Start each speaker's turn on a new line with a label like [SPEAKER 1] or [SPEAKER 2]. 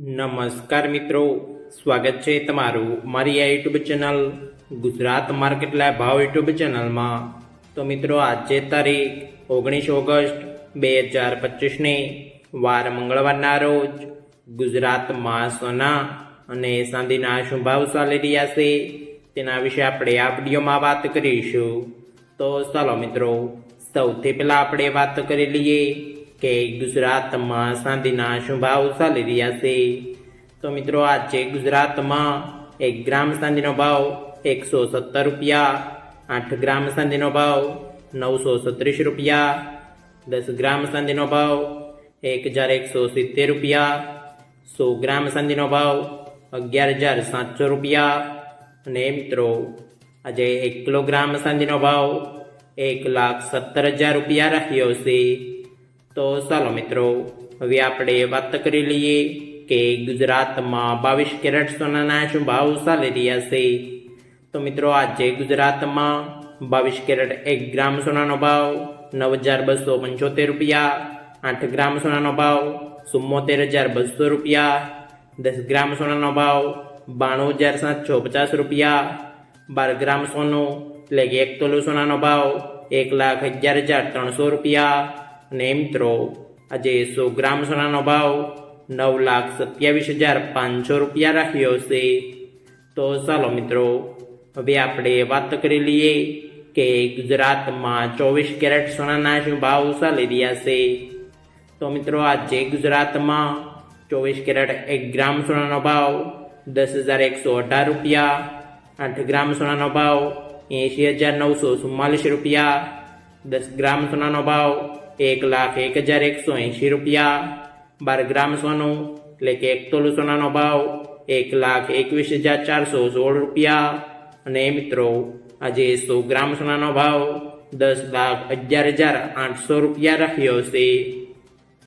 [SPEAKER 1] નમસ્કાર મિત્રો, સ્વાગત છે તમારું મારી આ યુટ્યુબ ચેનલ ગુજરાત માર્કેટ લાય ભાવ યુટ્યુબ ચેનલમાં. તો મિત્રો, આજે તારીખ ઓગણીસ ઓગસ્ટ બે હજાર પચીસની વાર મંગળવારના રોજ ગુજરાતમાં સોના અને ચાંદીના શું ભાવ ચાલી રહ્યા છે તેના વિશે આપણે આ વિડીયોમાં વાત કરીશું. તો ચાલો મિત્રો, સૌથી પહેલાં આપણે વાત કરી લઈએ કે ગુજરાતમાં સાંધીના શું ભાવ ચાલી રહ્યા છે. તો મિત્રો, આજે ગુજરાતમાં એક ગ્રામ સાંધીનો ભાવ એકસો સત્તર રૂપિયા, આઠ ગ્રામ સાંધીનો ભાવ નવસો છત્રીસ રૂપિયા, દસ ગ્રામ સાંધીનો ભાવ એક હજાર એકસો સિત્તેર રૂપિયા, સો ગ્રામ સાંધીનો ભાવ અગિયાર હજાર સાતસો રૂપિયા. અને મિત્રો, આજે એક કિલોગ્રામ સાંધીનો ભાવ એક લાખ સત્તર હજાર રૂપિયા રહ્યો છે. તો ચાલો મિત્રો, હવે આપણે વાત કરી લઈએ કે ગુજરાતમાં બાવીસ કેરેટ સોનાના શું ભાવ ચાલી રહ્યા છે. તો મિત્રો, આજે ગુજરાતમાં બાવીસ કેરેટ એક ગ્રામ સોનાનો ભાવ નવ હજાર બસો પંચોતેર રૂપિયા, આઠ ગ્રામ સોનાનો ભાવ ચુમ્મોતેર હજાર બસો રૂપિયા, દસ ગ્રામ સોનાનો ભાવ બાણું હજાર સાતસો પચાસ રૂપિયા, બાર ગ્રામ સોનું એટલે કે એક તોલું સોનાનો ભાવ એક લાખ અગિયાર હજાર ત્રણસો રૂપિયા અને મિત્રો આજે સો ગ્રામ સોનાનો ભાવ નવ લાખ સત્યાવીસ હજાર પાંચસો રૂપિયા રાખ્યો છે. તો ચાલો મિત્રો, હવે આપણે વાત કરી લઈએ કે ગુજરાતમાં ચોવીસ કેરેટ સોનાના શું ભાવ ચાલી રહ્યા છે. તો મિત્રો, આજે ગુજરાતમાં ચોવીસ કેરેટ એક ગ્રામ સોનાનો ભાવ દસ હજાર એકસો અઢાર રૂપિયા, આઠ ગ્રામ સોનાનો ભાવ એંશી હજાર નવસો ચુમ્માલીસ રૂપિયા દસ ગ્રામ સોનાનો ભાવ એક લાખ એક હજાર એકસો એંશી રૂપિયા. બાર ગ્રામ સોનું એટલે કે એક તોલું સોનાનો ભાવ એક લાખ એકવીસ હજાર ચારસો સોળ રૂપિયા. અને મિત્રો, આજે સો ગ્રામ સોનાનો ભાવ દસ લાખ અગિયાર હજાર આઠસો રૂપિયા રાખ્યો છે.